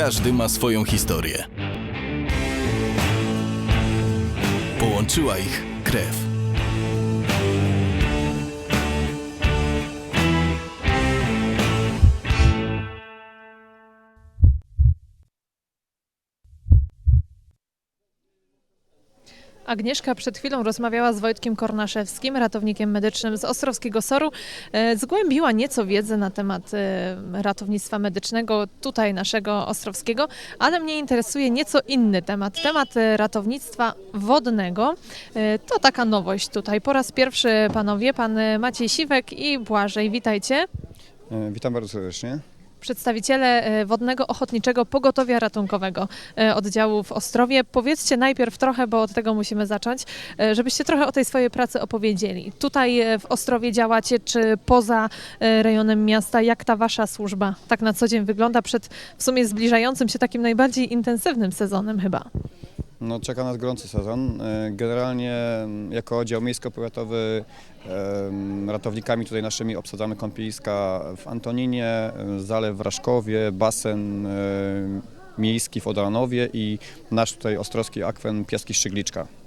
Każdy ma swoją historię. Połączyła ich krew. Agnieszka przed chwilą rozmawiała z Wojtkiem Kornaszewskim, ratownikiem medycznym z Ostrowskiego Soru. E, Zgłębiła nieco wiedzy na temat e, ratownictwa medycznego tutaj naszego Ostrowskiego, ale mnie interesuje nieco inny temat, temat e, ratownictwa wodnego. To taka nowość tutaj. Po raz pierwszy panowie, pan Maciej Siwek i Błażej, witajcie. Witam bardzo serdecznie. Przedstawiciele e, Wodnego Ochotniczego Pogotowia Ratunkowego e, oddziału w Ostrowie. Powiedzcie najpierw trochę, bo od tego musimy zacząć, e, żebyście trochę o tej swojej pracy opowiedzieli. Tutaj w Ostrowie działacie, czy poza rejonem miasta? Jak ta wasza służba tak na co dzień wygląda przed w sumie zbliżającym się takim najbardziej intensywnym sezonem chyba? No, czeka nas gorący sezon. E, Generalnie jako oddział miejsko-powiatowy ratownikami tutaj naszymi obsadzamy kąpieliska w Antoninie, Zalew w Raszkowie, basen e, miejski w Odanowie i nasz tutaj ostrowski akwen Piaski Szczygliczka.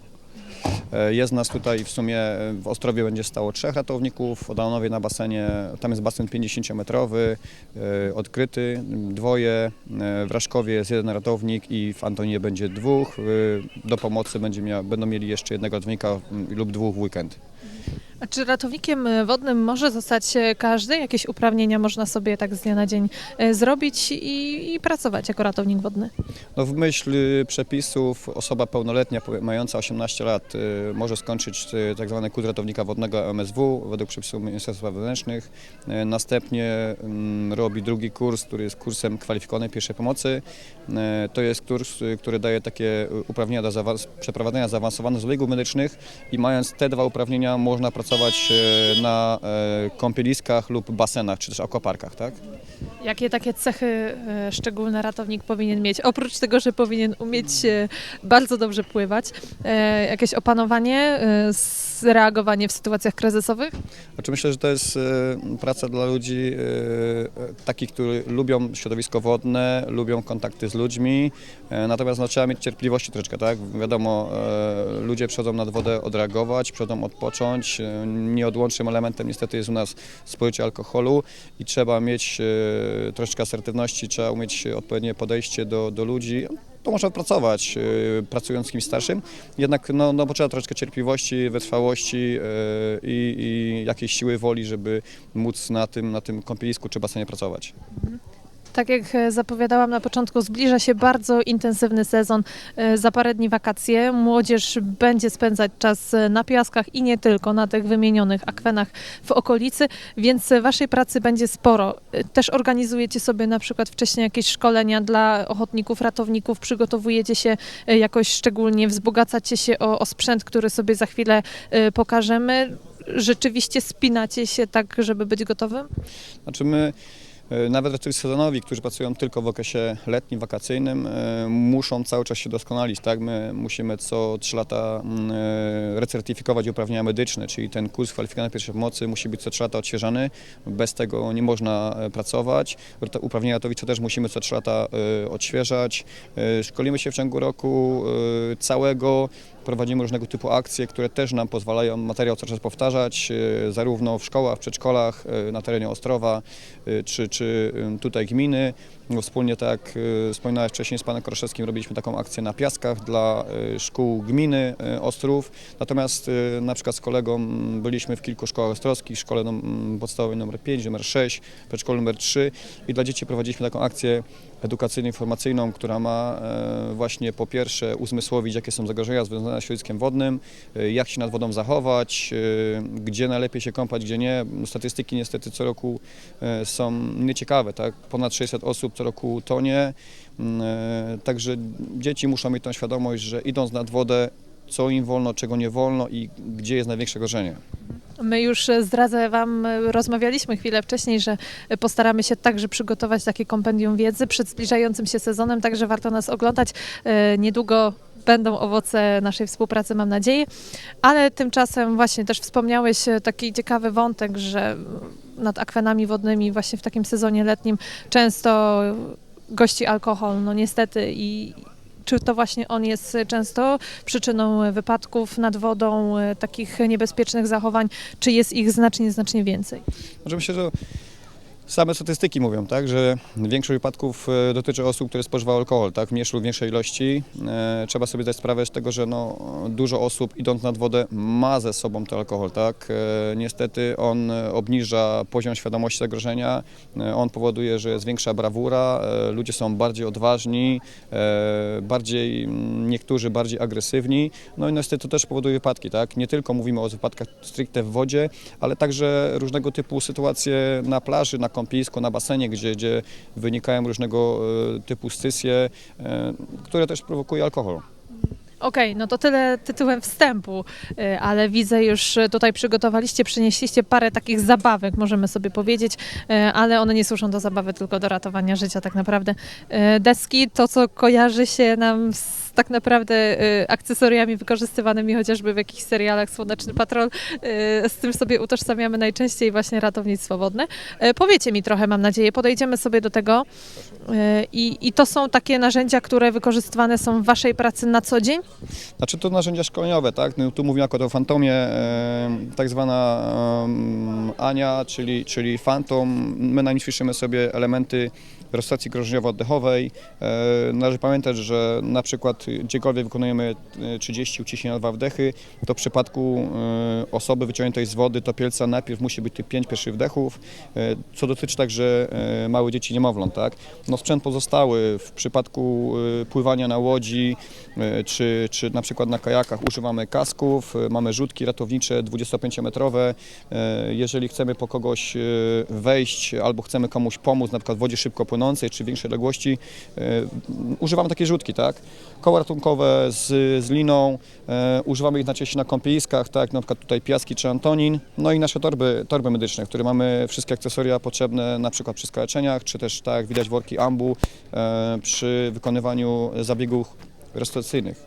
E, Jest nas tutaj w sumie e, w Ostrowie będzie stało trzech ratowników, w Odanowie na basenie, tam jest basen 50-metrowy, e, odkryty, dwoje, w Raszkowie jest jeden ratownik i w Antoninie będzie dwóch. Do pomocy będzie mia, będą mieli jeszcze jednego ratownika lub dwóch w weekend. A czy ratownikiem e, wodnym może zostać e, każdy? Jakieś uprawnienia można sobie tak z dnia na dzień e, zrobić i, i pracować jako ratownik wodny? No w myśl y, przepisów osoba pełnoletnia mająca 18 lat y, może skończyć y, tak zwany kurs ratownika wodnego MSW według przepisów Ministerstwa Wewnętrznych. Następnie mm, robi drugi kurs, który jest kursem kwalifikowanej pierwszej pomocy. To jest kurs, który daje takie uprawnienia do przeprowadzenia zaawansowanych zabiegów medycznych i mając te dwa uprawnienia można pracować y, na y, kąpieliskach lub basenach czy też aquaparkach, tak? Jakie takie cechy e, szczególne ratownik powinien mieć? Oprócz tego, że powinien umieć e, bardzo dobrze pływać, e, jakieś opanowanie, e, reagowanie w sytuacjach kryzysowych? Znaczy myślę, że to jest e, praca dla ludzi e, e, takich, którzy lubią środowisko wodne, lubią kontakty z ludźmi, e, natomiast no, trzeba mieć cierpliwości troszeczkę, tak? Wiadomo, e, ludzie przychodzą nad wodę odreagować, przychodzą odpocząć. Nieodłącznym elementem niestety jest u nas spożycie alkoholu i trzeba mieć e, troszeczkę asertywności, trzeba umieć odpowiednie podejście do, do ludzi. To można pracować, e, pracując z kimś starszym, jednak no, no, potrzeba troszeczkę cierpliwości, wytrwałości e, i, i jakiejś siły woli, żeby móc na tym, na tym kąpielisku czy basenie pracować. Tak jak e, zapowiadałam na początku, zbliża się bardzo intensywny sezon. E, Za parę dni wakacje. Młodzież będzie spędzać czas e, na piaskach i nie tylko, na tych wymienionych akwenach w okolicy, więc waszej pracy będzie sporo. Też organizujecie sobie na przykład wcześniej jakieś szkolenia dla ochotników, ratowników, przygotowujecie się jakoś szczególnie, wzbogacacie się o, o sprzęt, który sobie za chwilę pokażemy. Rzeczywiście spinacie się tak, żeby być gotowym? Znaczy my nawet ratownicy sezonowi, którzy pracują tylko w okresie letnim, wakacyjnym, e, muszą cały czas się doskonalić. Tak? My musimy co 3 lata mm, e, recertyfikować uprawnienia medyczne, czyli ten kurs kwalifikowanej pierwszej pomocy musi być co 3 lata odświeżany. Bez tego nie można e, pracować. Uprawnienia ratownicze też musimy co 3 lata e, odświeżać. E, Szkolimy się w ciągu roku e, całego. Prowadzimy różnego typu akcje, które też nam pozwalają materiał cały czas powtarzać, e, zarówno w szkołach, w przedszkolach, e, na terenie Ostrowa, y, czy, czy y, tutaj gminy. No, Wspólnie, tak jak y, wspominałeś wcześniej z panem Kroszewskim, robiliśmy taką akcję na Piaskach dla y, szkół gminy y, Ostrów. Natomiast y, na przykład z kolegą byliśmy w kilku szkołach ostrowskich, szkole podstawowej numer 5, numer 6, przedszkolu numer 3 i dla dzieci prowadziliśmy taką akcję edukacyjno-informacyjną, która ma e, właśnie po pierwsze uzmysłowić, jakie są zagrożenia związane z środowiskiem wodnym, e, jak się nad wodą zachować, e, gdzie najlepiej się kąpać, gdzie nie. Statystyki niestety co roku są nieciekawe, tak? Ponad 600 osób co roku tonie, Mm, także dzieci muszą mieć tą świadomość, że idąc nad wodę, co im wolno, czego nie wolno i gdzie jest największe grożenie. My już e, zdradzę Wam, e, rozmawialiśmy chwilę wcześniej, że e, postaramy się także przygotować takie kompendium wiedzy przed zbliżającym się sezonem, także warto nas oglądać. Niedługo będą owoce naszej współpracy, mam nadzieję. Ale tymczasem właśnie też wspomniałeś taki ciekawy wątek, że nad akwenami wodnymi właśnie w takim sezonie letnim często gości alkohol, no niestety i czy to właśnie on jest często przyczyną wypadków nad wodą, e, takich niebezpiecznych zachowań, czy jest ich znacznie, znacznie więcej? Może myślę, że same statystyki mówią, tak, że większość wypadków e, dotyczy osób, które spożywały alkohol, tak, w mniejszej lub większej ilości. E, trzeba sobie zdać sprawę z tego, że no, dużo osób idąc nad wodę ma ze sobą ten alkohol, tak. E, niestety on obniża poziom świadomości zagrożenia, on powoduje, że jest większa brawura, ludzie są bardziej odważni, bardziej, niektórzy bardziej agresywni, no i niestety to też powoduje wypadki, tak. Nie tylko mówimy o wypadkach stricte w wodzie, ale także różnego typu sytuacje na plaży, na kąpisku, na basenie, gdzie, gdzie wynikają różnego e, typu scysje, e, które też prowokuje alkohol. Okej, no to tyle tytułem wstępu, y, ale widzę już tutaj przygotowaliście, przynieśliście parę takich zabawek, możemy sobie powiedzieć, ale one nie służą do zabawy, tylko do ratowania życia tak naprawdę. Deski, to co kojarzy się nam z tak naprawdę y, akcesoriami wykorzystywanymi chociażby w jakichś serialach Słoneczny Patrol, y, z tym sobie utożsamiamy najczęściej właśnie ratownictwo wodne. Y, Powiecie mi trochę, mam nadzieję, podejdziemy sobie do tego i, i to są takie narzędzia, które wykorzystywane są w waszej pracy na co dzień? Znaczy to narzędzia szkoleniowe, tak? No, tu mówimy akurat o Fantomie, tak zwana Ania, czyli, czyli Phantom. My na nim ćwiczymy sobie elementy rozstacji krążeniowo-oddechowej. E, należy pamiętać, że na przykład gdziekolwiek wykonujemy e, 30 uciśnienia na dwa wdechy, to w przypadku e, osoby wyciągniętej z wody topielca najpierw musi być tych 5 pierwszych wdechów, e, co dotyczy także e, małych dzieci niemowląt, tak? No sprzęt pozostały w przypadku e, pływania na łodzi, e, czy, czy na przykład na kajakach używamy kasków, e, mamy rzutki ratownicze 25-metrowe. E, Jeżeli chcemy po kogoś e, wejść albo chcemy komuś pomóc, na przykład w wodzie szybko płynącej czy większej odległości, e, używamy takiej rzutki, tak? Koła ratunkowe z, z liną, e, używamy ich najczęściej na kąpieliskach, tak? Na przykład tutaj piaski czy Antonin, no i nasze torby, torby medyczne, w które mamy wszystkie akcesoria potrzebne na przykład przy skaleczeniach, czy też tak widać worki ambu e, przy wykonywaniu zabiegów restauracyjnych.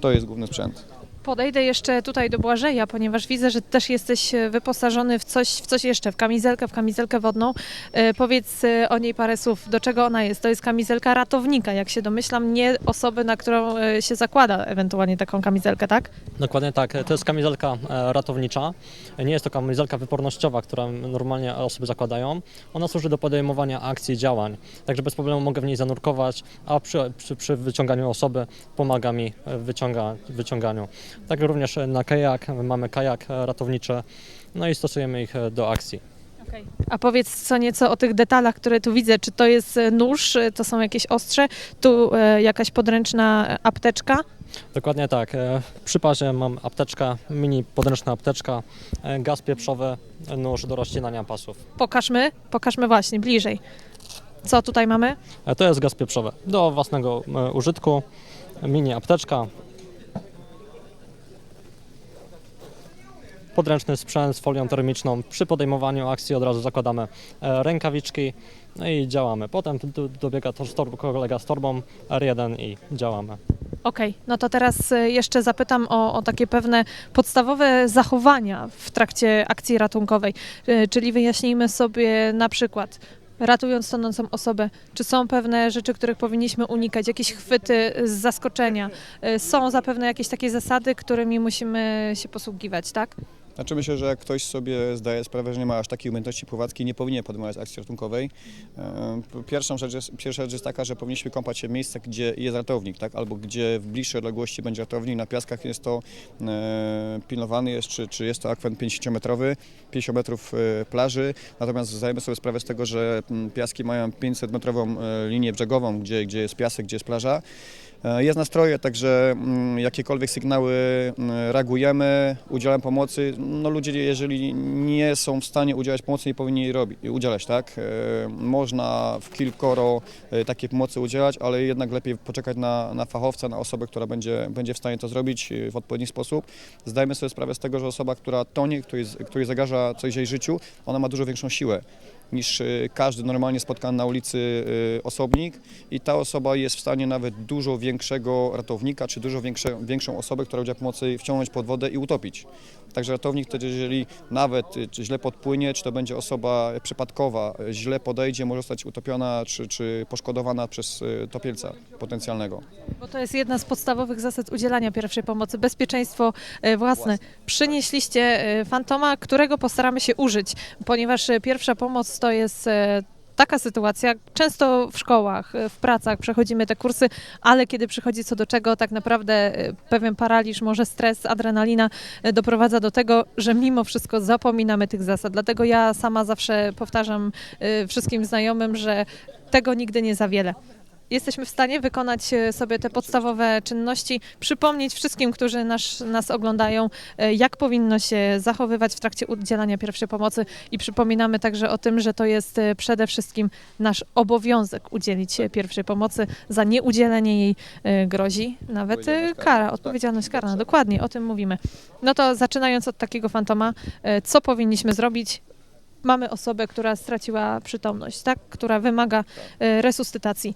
To jest główny sprzęt. Podejdę jeszcze tutaj do Błażeja, ponieważ widzę, że też jesteś e, wyposażony w coś, w coś jeszcze, w kamizelkę, w kamizelkę wodną. E, powiedz e, o niej parę słów. Do czego ona jest? To jest kamizelka ratownika, jak się domyślam, nie osoby, na którą się zakłada ewentualnie taką kamizelkę, tak? Dokładnie tak. To jest kamizelka ratownicza. Nie jest to kamizelka wypornościowa, którą normalnie osoby zakładają. Ona służy do podejmowania akcji i działań. Także bez problemu mogę w niej zanurkować, a przy, przy, przy wyciąganiu osoby pomaga mi w wyciąga, wyciąganiu. Tak również na kajak. Mamy kajak ratowniczy, no i stosujemy ich do akcji. A powiedz co nieco o tych detalach, które tu widzę. Czy to jest e, nóż, e, to są jakieś ostrze, tu e, jakaś podręczna apteczka? Dokładnie tak. Przy parze mam apteczka, mini podręczna apteczka, gaz pieprzowy, nóż do rozcinania pasów. Pokażmy, pokażmy właśnie bliżej. Co tutaj mamy? To jest gaz pieprzowy do własnego użytku. Mini apteczka. Podręczny sprzęt z folią termiczną. Przy podejmowaniu akcji od razu zakładamy e, rękawiczki no i działamy. Potem do- dobiega to kolega z torbą R1 i działamy. Okej, no to teraz e, jeszcze zapytam o, o takie pewne podstawowe zachowania w trakcie akcji ratunkowej. E, Czyli wyjaśnijmy sobie na przykład, ratując tonącą osobę, czy są pewne rzeczy, których powinniśmy unikać, jakieś chwyty z zaskoczenia. Są zapewne jakieś takie zasady, którymi musimy się posługiwać, tak? Znaczy myślę, że jak ktoś sobie zdaje sprawę, że nie ma aż takiej umiejętności pływackiej, nie powinien podejmować akcji ratunkowej. E, rzecz jest, pierwsza rzecz jest taka, że powinniśmy kąpać się w miejscach, gdzie jest ratownik, tak? albo gdzie w bliższej odległości będzie ratownik. Na piaskach jest to e, pilnowany jest, czy, czy jest to akwen 50-metrowy, 50 metrów plaży. Natomiast zdajemy sobie sprawę z tego, że mm, piaski mają 500-metrową e, linię brzegową, gdzie, gdzie jest piasek, gdzie jest plaża. E, Jest nastroje, także mm, jakiekolwiek sygnały mm, reagujemy, udzielamy pomocy. No ludzie, jeżeli nie są w stanie udzielać pomocy, nie powinni jej robić, udzielać, tak? E, Można w kilkoro e, takiej pomocy udzielać, ale jednak lepiej poczekać na, na fachowca, na osobę, która będzie, będzie w stanie to zrobić w odpowiedni sposób. Zdajmy sobie sprawę z tego, że osoba, która tonie, której, której zagraża coś jej życiu, ona ma dużo większą siłę niż e, każdy normalnie spotkany na ulicy e, osobnik i ta osoba jest w stanie nawet dużo większego ratownika, czy dużo większe, większą osobę, która udziela pomocy, wciągnąć pod wodę i utopić. Także ratownik wtedy, jeżeli nawet y, źle podpłynie, czy to będzie osoba przypadkowa, y, źle podejdzie, może zostać utopiona czy, czy poszkodowana przez y, topielca potencjalnego. Bo to jest jedna z podstawowych zasad udzielania pierwszej pomocy. Bezpieczeństwo własne. Przynieśliście fantoma, którego postaramy się użyć, ponieważ pierwsza pomoc to jest e, taka sytuacja, często w szkołach, e, w pracach przechodzimy te kursy, ale kiedy przychodzi co do czego, tak naprawdę e, pewien paraliż, może stres, adrenalina doprowadza do tego, że mimo wszystko zapominamy tych zasad. Dlatego ja sama zawsze powtarzam wszystkim znajomym, że tego nigdy nie za wiele jesteśmy w stanie wykonać e, sobie te podstawowe czynności, przypomnieć wszystkim, którzy nas, nas oglądają, e, jak powinno się zachowywać w trakcie udzielania pierwszej pomocy i przypominamy także o tym, że to jest e, przede wszystkim nasz obowiązek udzielić pierwszej pomocy. Za nieudzielenie jej grozi nawet e, Odpowiedzialność karna. kara, Tak, odpowiedzialność karna. dokładnie. O tym mówimy. No to zaczynając od takiego fantoma, co powinniśmy zrobić? Mamy osobę, która straciła przytomność, tak? która wymaga resuscytacji.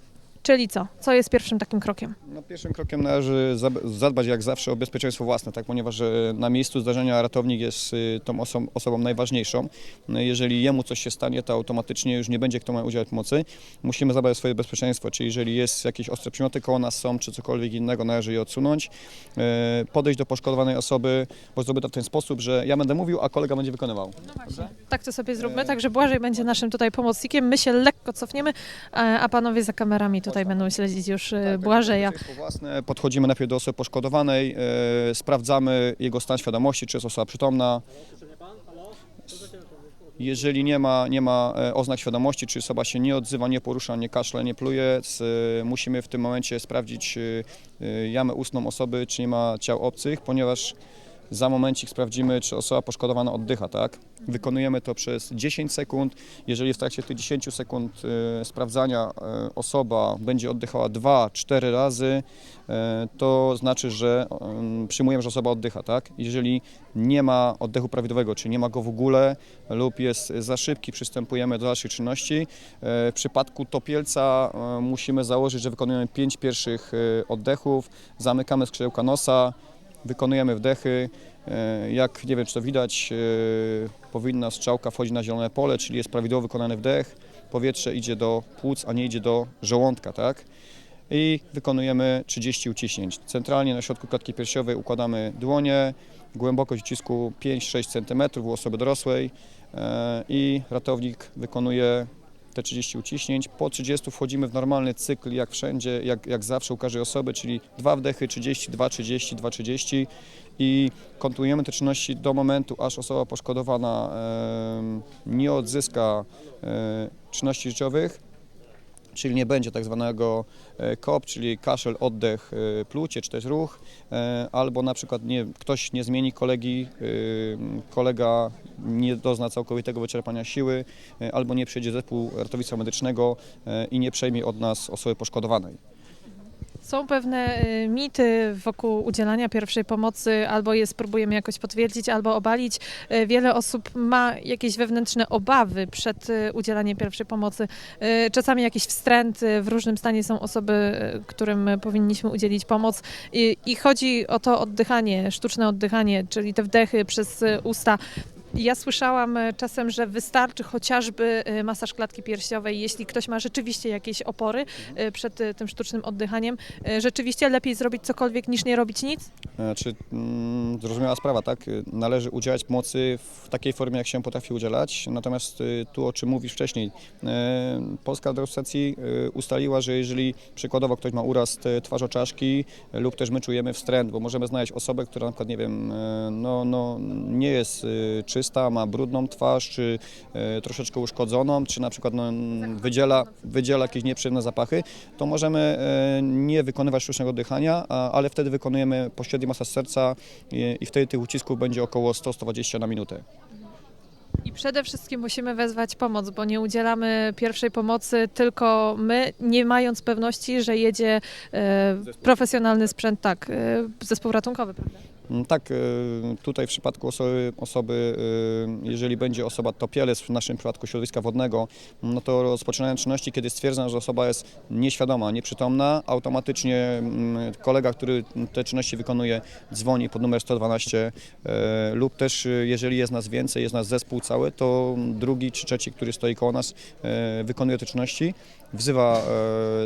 Czyli co? Co jest pierwszym takim krokiem? No, pierwszym krokiem należy zadbać jak zawsze o bezpieczeństwo własne, tak? ponieważ e, na miejscu zdarzenia ratownik jest y, tą oso- osobą najważniejszą. No, jeżeli jemu coś się stanie, to automatycznie już nie będzie kto ma udzielać pomocy. Musimy zadbać o swoje bezpieczeństwo, czyli jeżeli jest jakieś ostre przymioty koło nas są, czy cokolwiek innego, należy je odsunąć. E, Podejść do poszkodowanej osoby, bo zrobię to w ten sposób, że ja będę mówił, a kolega będzie wykonywał. Tak to sobie zróbmy, także Błażej będzie naszym tutaj pomocnikiem. My się lekko cofniemy, a panowie za kamerami tutaj będą śledzić już e, Tak, Błażeja. Bezpieczeństwo własne. Podchodzimy najpierw do osoby poszkodowanej, e, sprawdzamy jego stan świadomości, czy jest osoba przytomna. Jeżeli nie ma, nie ma e, oznak świadomości, czy osoba się nie odzywa, nie porusza, nie kaszle, nie pluje, musimy w tym momencie sprawdzić e, jamę ustną osoby, czy nie ma ciał obcych, ponieważ za momencik sprawdzimy, czy osoba poszkodowana oddycha, tak? Wykonujemy to przez 10 sekund. Jeżeli w trakcie tych 10 sekund e, sprawdzania e, osoba będzie oddychała 2-4 razy, e, to znaczy, że em, przyjmujemy, że osoba oddycha, tak? Jeżeli nie ma oddechu prawidłowego, czy nie ma go w ogóle lub jest za szybki, przystępujemy do dalszych czynności. W przypadku topielca musimy założyć, że wykonujemy 5 pierwszych oddechów, zamykamy skrzydełka nosa, wykonujemy wdechy. E, Jak nie wiem, czy to widać, e, powinna strzałka wchodzić na zielone pole, czyli jest prawidłowo wykonany wdech. Powietrze idzie do płuc, a nie idzie do żołądka, tak? I wykonujemy 30 uciśnięć. Centralnie na środku klatki piersiowej układamy dłonie, głębokość ucisku 5-6 cm u osoby dorosłej e, i ratownik wykonuje te 30 uciśnięć. Po 30 wchodzimy w normalny cykl, jak wszędzie, jak, jak zawsze u każdej osoby, czyli dwa wdechy 30, 2, 30, 2, 30 i kontynuujemy te czynności do momentu, aż osoba poszkodowana em, nie odzyska e, czynności życiowych, czyli nie będzie tak zwanego e, KOP, czyli kaszel, oddech, e, plucie, czy też ruch, e, albo na przykład nie, ktoś nie zmieni kolegi, kolega nie dozna całkowitego wyczerpania siły, albo nie przyjdzie zespół ratownictwa medycznego i nie przejmie od nas osoby poszkodowanej. Są pewne e, mity wokół udzielania pierwszej pomocy, albo je spróbujemy jakoś potwierdzić, albo obalić. E, Wiele osób ma jakieś wewnętrzne obawy przed e, udzielaniem pierwszej pomocy. Czasami jakiś wstręt, w różnym stanie są osoby, którym powinniśmy udzielić pomoc. I, I chodzi o to oddychanie, sztuczne oddychanie, czyli te wdechy przez usta. Ja słyszałam e, czasem, że wystarczy chociażby e, masaż klatki piersiowej, jeśli ktoś ma rzeczywiście jakieś opory e, przed tym sztucznym oddychaniem. Rzeczywiście lepiej zrobić cokolwiek niż nie robić nic? Znaczy, mm, zrozumiała sprawa, tak? Należy udzielać pomocy w takiej formie, jak się potrafi udzielać. Natomiast tu, o czym mówisz wcześniej, Polska Rada Stacji ustaliła, że jeżeli przykładowo ktoś ma uraz twarzoczaszki lub też my czujemy wstręt, bo możemy znaleźć osobę, która na przykład, nie wiem, no, no, nie jest y, czysta, ma brudną twarz, czy y, troszeczkę uszkodzoną, czy na przykład no, wydziela, wydziela jakieś nieprzyjemne zapachy, to możemy e, nie wykonywać sztucznego oddychania, ale wtedy wykonujemy pośredni masaż serca i, i wtedy tych ucisków będzie około 100-120 na minutę. I przede wszystkim musimy wezwać pomoc, bo nie udzielamy pierwszej pomocy tylko my, nie mając pewności, że jedzie e, profesjonalny sprzęt, tak, e, zespół ratunkowy, prawda? Mm, Tak, y, tutaj w przypadku osoby, osoby y, jeżeli będzie osoba topielec, w naszym przypadku środowiska wodnego, no to rozpoczynają czynności, kiedy stwierdzono, że osoba jest nieświadoma, nieprzytomna, automatycznie mm, kolega, który te czynności wykonuje, dzwoni pod numer 112 e, lub też y, jeżeli jest nas więcej, jest nas zespół cały, to drugi czy trzeci, który stoi koło nas, wykonuje te czynności, wzywa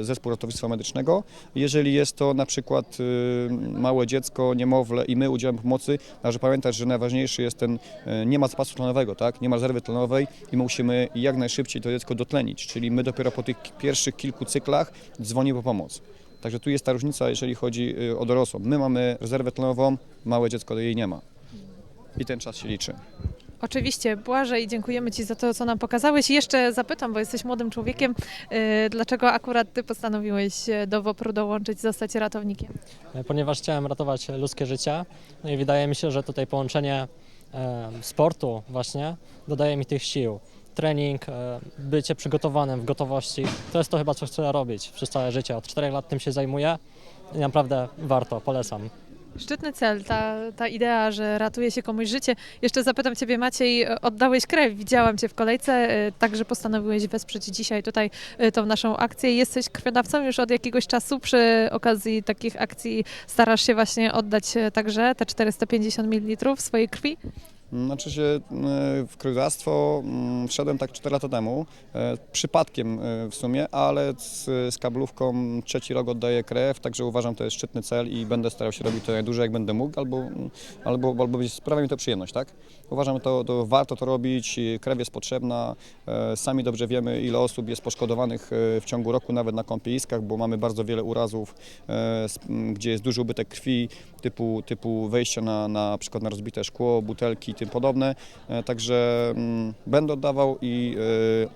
e, zespół ratownictwa medycznego. Jeżeli jest to na przykład y, małe dziecko, niemowlę i my udzielamy pomocy, należy pamiętać, że najważniejszy jest ten, e, nie ma zapasu tlenowego, tak? nie ma rezerwy tlenowej i my musimy jak najszybciej to dziecko dotlenić, czyli my dopiero po tych pierwszych kilku cyklach dzwonimy po pomoc. Także tu jest ta różnica, jeżeli chodzi y, o dorosłą. My mamy rezerwę tlenową, małe dziecko jej nie ma. I ten czas się liczy. Oczywiście, Błażej, dziękujemy Ci za to, co nam pokazałeś. Jeszcze zapytam, bo jesteś młodym człowiekiem, y, dlaczego akurat Ty postanowiłeś do WOPR-u dołączyć, zostać ratownikiem? E, ponieważ chciałem ratować ludzkie życie. No i wydaje mi się, że tutaj połączenie e, sportu właśnie dodaje mi tych sił. Trening, e, bycie przygotowanym w gotowości, to jest to chyba, co chcę robić przez całe życie. Od czterech lat tym się zajmuję i naprawdę warto, polecam. Szczytny cel, ta, ta idea, że ratuje się komuś życie. Jeszcze zapytam Ciebie, Maciej, oddałeś krew, widziałam Cię w kolejce, e, także postanowiłeś wesprzeć dzisiaj tutaj e, tą naszą akcję. Jesteś krwiodawcą już od jakiegoś czasu, przy okazji takich akcji starasz się właśnie oddać e, także te 450 ml swojej krwi? Znaczy się e, w krwiodawstwo mm, wszedłem tak 4 lata temu, e, przypadkiem e, w sumie, ale z, z kablówką trzeci rok oddaję krew, także uważam to jest szczytny cel i będę starał się robić to najdłużej jak będę mógł, albo, albo, albo sprawia mi to przyjemność, tak? Uważam, to, to warto to robić, krew jest potrzebna, sami dobrze wiemy ile osób jest poszkodowanych w ciągu roku nawet na kąpieliskach, bo mamy bardzo wiele urazów, gdzie jest duży ubytek krwi, typu, typu wejścia na, na przykład na rozbite szkło, butelki tym podobne. E, Także mm, będę oddawał i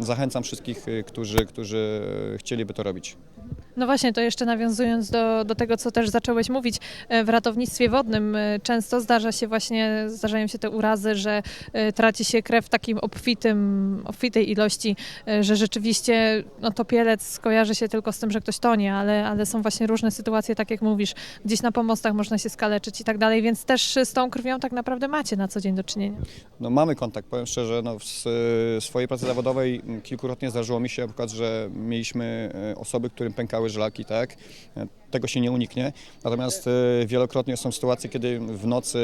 e, zachęcam wszystkich, e, którzy, którzy chcieliby to robić. No właśnie, to jeszcze nawiązując do, do tego, co też zacząłeś mówić, e, w ratownictwie wodnym e, często zdarza się właśnie, zdarzają się te urazy, że e, traci się krew w takim obfitym, obfitej ilości, że rzeczywiście no, topielec kojarzy się tylko z tym, że ktoś tonie, ale, ale są właśnie różne sytuacje, tak jak mówisz, gdzieś na pomostach można się skaleczyć i tak dalej, więc też z tą krwią tak naprawdę macie na co dzień do czynienia. No, mamy kontakt, powiem szczerze, no, w swojej pracy zawodowej m, kilkukrotnie zdarzyło mi się na przykład, że mieliśmy osoby, którym pękały żylaki, tak? Tego się nie uniknie. Natomiast e, wielokrotnie są sytuacje, kiedy w nocy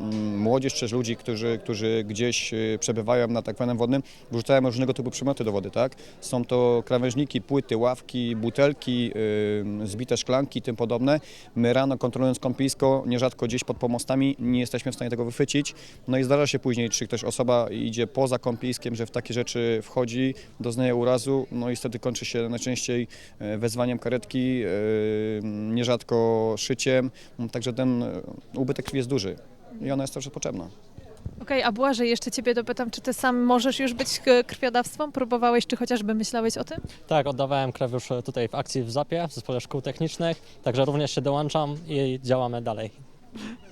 m, młodzież czy ludzi, którzy, którzy gdzieś e, przebywają na tak zwanym wodnym, wrzucają różnego typu przymioty do wody, tak? Są to krawężniki, płyty, ławki, butelki, e, zbite szklanki i tym podobne. My rano kontrolując kąpielisko, nierzadko gdzieś pod pomostami nie jesteśmy w stanie tego wychwycić. No i zdarza się później, czy ktoś osoba idzie poza kąpieliskiem, że w takie rzeczy wchodzi, doznaje urazu, no i wtedy kończy się najczęściej wezwaniem karetki, nierzadko szyciem, także ten e, ubytek krwi jest duży i ona jest też potrzebna. Okej, a Błażej, jeszcze Ciebie dopytam, czy Ty sam możesz już być e, krwiodawstwem? Próbowałeś, czy chociażby myślałeś o tym? Tak, oddawałem krew już tutaj w akcji w ZAP-ie, w Zespole Szkół Technicznych, także również się dołączam i działamy dalej.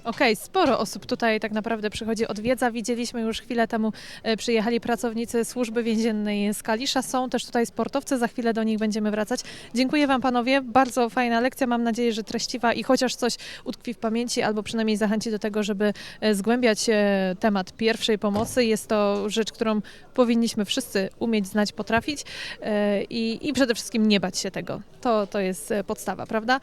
Okej, sporo osób tutaj tak naprawdę przychodzi, odwiedza. Widzieliśmy już chwilę temu, e, przyjechali pracownicy służby więziennej z Kalisza. Są też tutaj sportowcy, za chwilę do nich będziemy wracać. Dziękuję Wam panowie, bardzo fajna lekcja, mam nadzieję, że treściwa i chociaż coś utkwi w pamięci, albo przynajmniej zachęci do tego, żeby e, zgłębiać e, temat pierwszej pomocy. Jest to rzecz, którą powinniśmy wszyscy umieć, znać, potrafić i, i przede wszystkim nie bać się tego. To, to jest podstawa, prawda?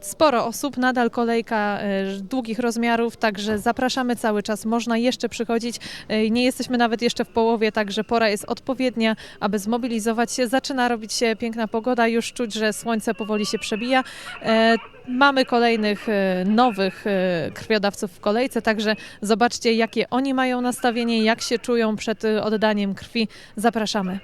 Sporo osób, nadal kolejka e, długich rozmiarów, także zapraszamy cały czas. Można jeszcze przychodzić. E, Nie jesteśmy nawet jeszcze w połowie, także pora jest odpowiednia, aby zmobilizować się. Zaczyna robić się piękna pogoda, już czuć, że słońce powoli się przebija. E, Mamy kolejnych nowych krwiodawców w kolejce, także zobaczcie, jakie oni mają nastawienie, jak się czują przed oddaniem krwi. Zapraszamy.